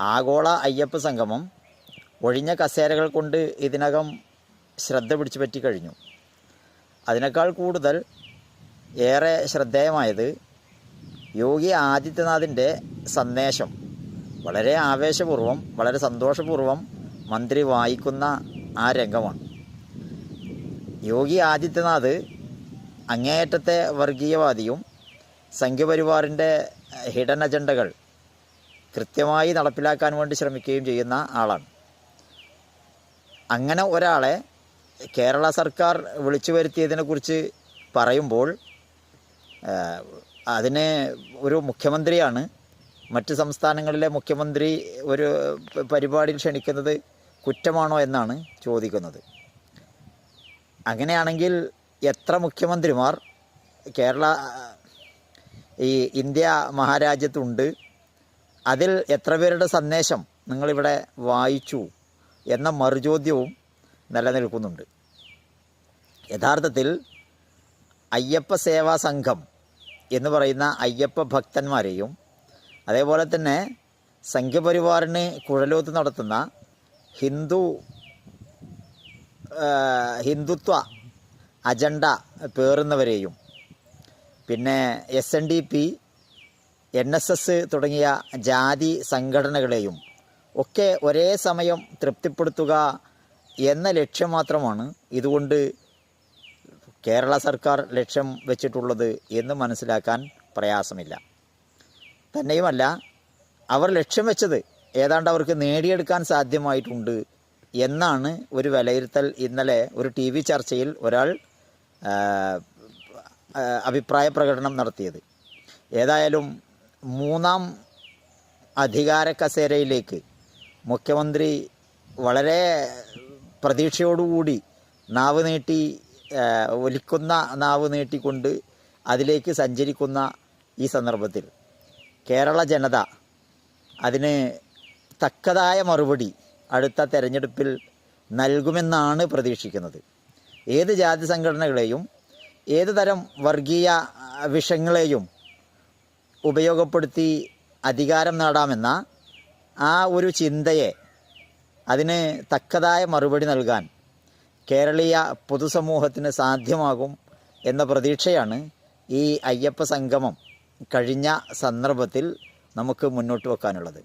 ആഗോള അയ്യപ്പ സംഗമം ഒഴിഞ്ഞ കസേരകൾ കൊണ്ട് ഇതിനകം ശ്രദ്ധ പിടിച്ചു പറ്റി കഴിഞ്ഞു. അതിനേക്കാൾ കൂടുതൽ ഏറെ ശ്രദ്ധേയമായത് യോഗി ആദിത്യനാഥിന്റെ സന്ദേശം. വളരെ ആവേശപൂർവം വളരെ സന്തോഷപൂർവം മന്ത്രി വായിക്കുന്ന ആ രംഗമാണ്. യോഗി ആദിത്യനാഥ് അങ്ങേയറ്റത്തെ വർഗീയവാദിയും സംഘപരിവാറിന്റെ ഹിഡൻ അജണ്ടകൾ കൃത്യമായി നടപ്പിലാക്കാൻ വേണ്ടി ശ്രമിക്കുകയും ചെയ്യുന്ന ആളാണ്. അങ്ങനെ ഒരാളെ കേരള സർക്കാർ വിളിച്ചു വരുത്തിയതിനെക്കുറിച്ച് പറയുമ്പോൾ അതിന് ഒരു മുഖ്യമന്ത്രിയാണ് മറ്റ് സംസ്ഥാനങ്ങളിലെ മുഖ്യമന്ത്രി ഒരു പരിപാടിയിൽ ക്ഷണിക്കുന്നത് കുറ്റമാണോ എന്നാണ് ചോദിക്കുന്നത്. അങ്ങനെയാണെങ്കിൽ എത്ര മുഖ്യമന്ത്രിമാർ കേരള ഈ ഇന്ത്യ മഹാരാജ്യത്തുണ്ട് അതിൽ എത്ര പേരുടെ സന്ദേശം നിങ്ങളിവിടെ വായിച്ചു എന്ന മറുചോദ്യവും നിലനിൽക്കുന്നുണ്ട്. യഥാർത്ഥത്തിൽ അയ്യപ്പ സേവാ സംഘം എന്ന് പറയുന്ന അയ്യപ്പ ഭക്തന്മാരെയും അതേപോലെ തന്നെ സംഘപരിവാറിന് കുഴലൂത്ത് നടത്തുന്ന ഹിന്ദു ഹിന്ദുത്വ അജണ്ട പേറുന്നവരെയും പിന്നെ S N D P N S S തുടങ്ങിയ ജാതി സംഘടനകളെയും ഒക്കെ ഒരേ സമയം തൃപ്തിപ്പെടുത്തുക എന്ന ലക്ഷ്യം മാത്രമാണ് ഇതുകൊണ്ട് കേരള സർക്കാർ ലക്ഷ്യം വെച്ചിട്ടുള്ളത് എന്ന് മനസ്സിലാക്കാൻ പ്രയാസമില്ല. തന്നെയുമല്ല അവർ ലക്ഷ്യം വെച്ചത് ഏതാണ്ട് അവർക്ക് നേടിയെടുക്കാൻ സാധ്യമായിട്ടുണ്ട് എന്നാണ് ഒരു വിലയിരുത്തൽ. ഇന്നലെ ഒരു ടി വി ചർച്ചയിൽ ഒരാൾ അഭിപ്രായ പ്രകടനം നടത്തിയത്. ഏതായാലും മൂന്നാം അധികാര കസേരയിലേക്ക് മുഖ്യമന്ത്രി വളരെ പ്രതീക്ഷയോടുകൂടി നാവ് നീട്ടി ഒലിക്കുന്ന നാവ് നീട്ടിക്കൊണ്ട് അതിലേക്ക് സഞ്ചരിക്കുന്ന ഈ സന്ദർഭത്തിൽ കേരള ജനത അതിന് തക്കതായ മറുപടി അടുത്ത തെരഞ്ഞെടുപ്പിൽ നൽകുമെന്നാണ് പ്രതീക്ഷിക്കുന്നത്. ഏത് ജാതി സംഘടനകളെയും ഏത് തരം വർഗീയ വിഷങ്ങളെയും ഉപയോഗപ്പെടുത്തി അധികാരം നേടാമെന്ന ആ ഒരു ചിന്തയെ അതിന് തക്കതായ മറുപടി നൽകാൻ കേരളീയ പൊതുസമൂഹത്തിന് സാധ്യമാകും എന്ന പ്രതീക്ഷയാണ് ഈ അയ്യപ്പ സംഗമം കഴിഞ്ഞ സന്ദർഭത്തിൽ നമുക്ക് മുന്നോട്ട് വെക്കാനുള്ളത്.